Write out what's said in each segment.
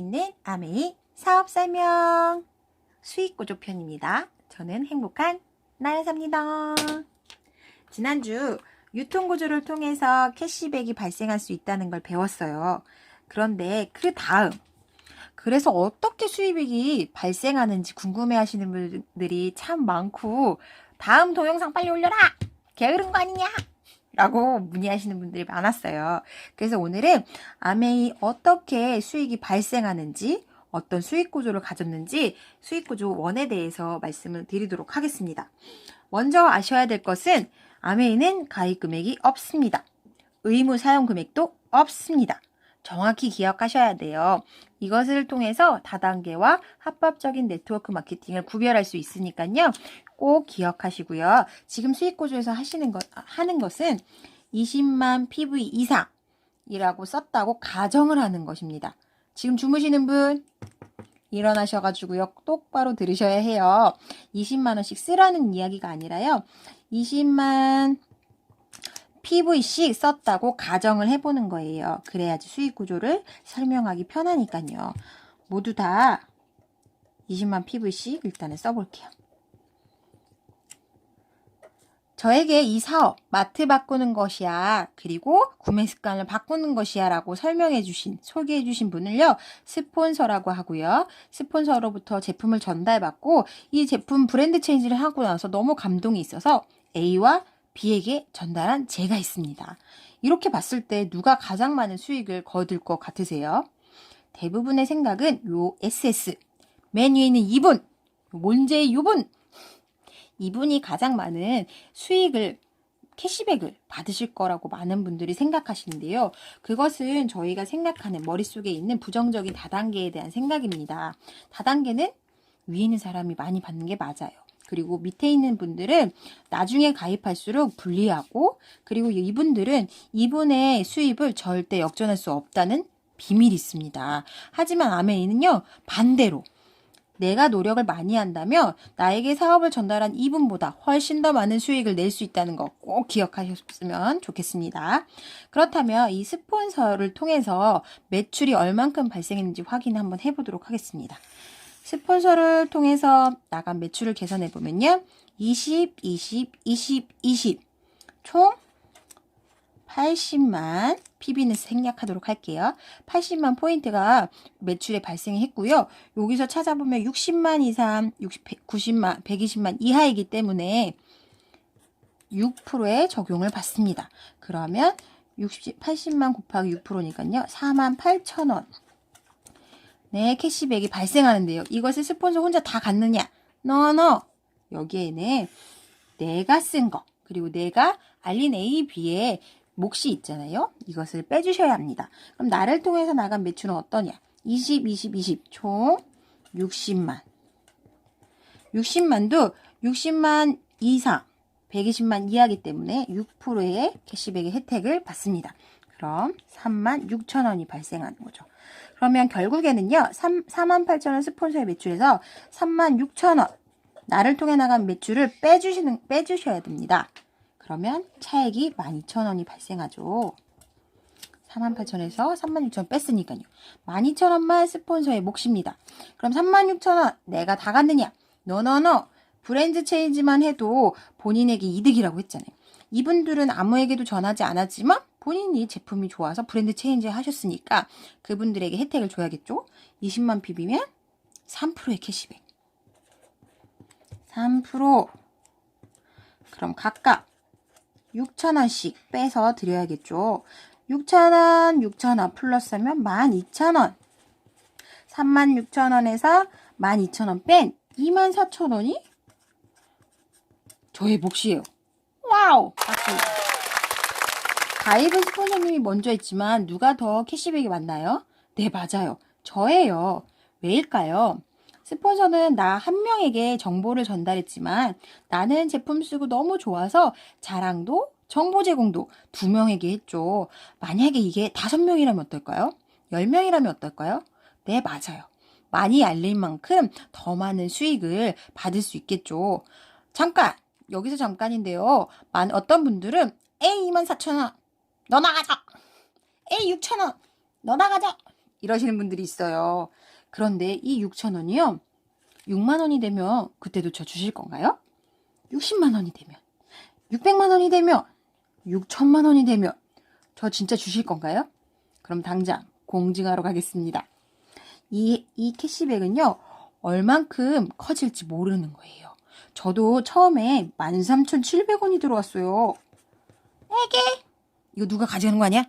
있는 아메이 사업 설명 수익 구조 편입니다. 저는 행복한 나야사입니다. 지난주 유통 구조를 통해서 캐시백이 발생할 수 있다는 걸 배웠어요. 그런데 그 다음 그래서 어떻게 수익이 발생하는지 궁금해 하시는 분들이 참 많고 다음 동영상 빨리 올려라! 게으른 거 아니냐? 라고 문의하시는 분들이 많았어요. 그래서 오늘은 아메이 어떻게 수익이 발생하는지, 어떤 수익 구조를 가졌는지 수익 구조 원에 대해서 말씀을 드리도록 하겠습니다. 먼저 아셔야 될 것은 아메이는 가입 금액이 없습니다. 의무 사용 금액도 없습니다. 정확히 기억하셔야 돼요. 이것을 통해서 다단계와 합법적인 네트워크 마케팅을 구별할 수 있으니까요. 꼭 기억하시고요. 지금 수익 구조에서 하시는 것, 하는 것은 20만 PV 이상이라고 썼다고 가정을 하는 것입니다. 지금 주무시는 분 일어나셔가지고요. 똑바로 들으셔야 해요. 20만 원씩 쓰라는 이야기가 아니라요. 20만 PV씩 썼다고 가정을 해보는 거예요. 그래야지 수익 구조를 설명하기 편하니까요. 모두 다 20만 PV씩 일단은 써볼게요. 저에게 이 사업, 마트 바꾸는 것이야. 그리고 구매 습관을 바꾸는 것이야. 라고 설명해 주신, 소개해 주신 분을요, 스폰서라고 하고요. 스폰서로부터 제품을 전달받고, 이 제품 브랜드 체인지를 하고 나서 너무 감동이 있어서 A와 B에게 전달한 제가 있습니다. 이렇게 봤을 때 누가 가장 많은 수익을 거둘 것 같으세요? 대부분의 생각은 요 SS. 맨 위에 있는 이분. 문제의 이분. 이분이 가장 많은 수익을 캐시백을 받으실 거라고 많은 분들이 생각하시는데요. 그것은 저희가 생각하는 머릿속에 있는 부정적인 다단계에 대한 생각입니다. 다단계는 위에 있는 사람이 많이 받는 게 맞아요. 그리고 밑에 있는 분들은 나중에 가입할수록 불리하고 그리고 이분들은 이분의 수입을 절대 역전할 수 없다는 비밀이 있습니다. 하지만 아메이는요 반대로 내가 노력을 많이 한다면 나에게 사업을 전달한 이분보다 훨씬 더 많은 수익을 낼 수 있다는 거 꼭 기억하셨으면 좋겠습니다. 그렇다면 이 스폰서를 통해서 매출이 얼만큼 발생했는지 확인 한번 해보도록 하겠습니다. 스폰서를 통해서 나간 매출을 계산해 보면요. 20, 20, 20, 20. 총 80만 PB는 생략하도록 할게요. 80만 포인트가 매출에 발생했고요. 여기서 찾아보면 60만 이상, 60, 90만, 120만 이하이기 때문에 6%의 적용을 받습니다. 그러면 60, 80만 곱하기 6%니까요. 4만 8천 원. 네, 캐시백이 발생하는데요. 이것을 스폰서 혼자 다 갖느냐? 너너 여기에는 내가 쓴 거, 그리고 내가 알린 A, B에 몫이 있잖아요. 이것을 빼주셔야 합니다. 그럼 나를 통해서 나간 매출은 어떠냐? 20, 20, 20, 총 60만. 60만도 60만 이상, 120만 이하기 때문에 6%의 캐시백의 혜택을 받습니다. 그럼 3만 6천 원이 발생하는 거죠. 그러면 결국에는요, 3, 4만 8천 원 스폰서의 매출에서 3만 6천 원, 나를 통해 나간 매출을 빼주시는, 빼주셔야 됩니다. 그러면 차액이 12,000원이 발생하죠. 48,000원에서 36,000원 뺐으니까요. 12,000원만 스폰서의 몫입니다. 그럼 36,000원 내가 다 갔느냐? 너너너 브랜드 체인지만 해도 본인에게 이득이라고 했잖아요. 이분들은 아무에게도 전하지 않았지만 본인이 제품이 좋아서 브랜드 체인지 하셨으니까 그분들에게 혜택을 줘야겠죠? 20만 PB면 3%의 캐시백. 3% 그럼 각각 6,000원씩 빼서 드려야겠죠. 6,000원, 6,000원 플러스하면 12,000원. 36,000원에서 12,000원 뺀 24,000원이 저의 몫이에요. 와우! 박수. 가입은 스폰서님이 먼저 했지만 누가 더 캐시백이 많나요? 네, 맞아요. 저예요. 왜일까요? 스폰서는 나 한 명에게 정보를 전달했지만 나는 제품 쓰고 너무 좋아서 자랑도 정보 제공도 두 명에게 했죠. 만약에 이게 다섯 명이라면 어떨까요? 열 명이라면 어떨까요? 네, 맞아요. 많이 알릴 만큼 더 많은 수익을 받을 수 있겠죠. 잠깐! 여기서 잠깐인데요. 만, 어떤 분들은 A 24,000원, 너 나가자! A 6,000원, 너 나가자! 이러시는 분들이 있어요. 그런데 이 6천 원이요. 6만 원이 되면 그때도 저 주실 건가요? 60만 원이 되면 600만 원이 되면 6천만 원이 되면 저 진짜 주실 건가요? 그럼 당장 공증하러 가겠습니다. 이, 이 캐시백은요, 얼만큼 커질지 모르는 거예요. 저도 처음에 13,700원이 들어왔어요. 에게! 이거 누가 가져가는 거 아니야?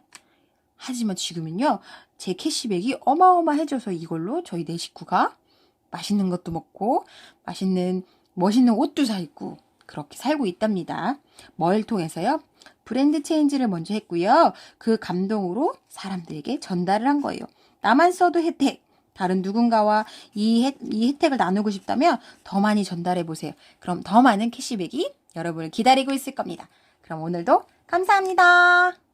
하지만 지금은요, 제 캐시백이 어마어마해져서 이걸로 저희 네 식구가 맛있는 것도 먹고, 맛있는, 멋있는 옷도 사 입고, 그렇게 살고 있답니다. 뭘 통해서요? 브랜드 체인지를 먼저 했고요. 그 감동으로 사람들에게 전달을 한 거예요. 나만 써도 혜택. 다른 누군가와 이, 혜, 이 혜택을 나누고 싶다면 더 많이 전달해 보세요. 그럼 더 많은 캐시백이 여러분을 기다리고 있을 겁니다. 그럼 오늘도 감사합니다.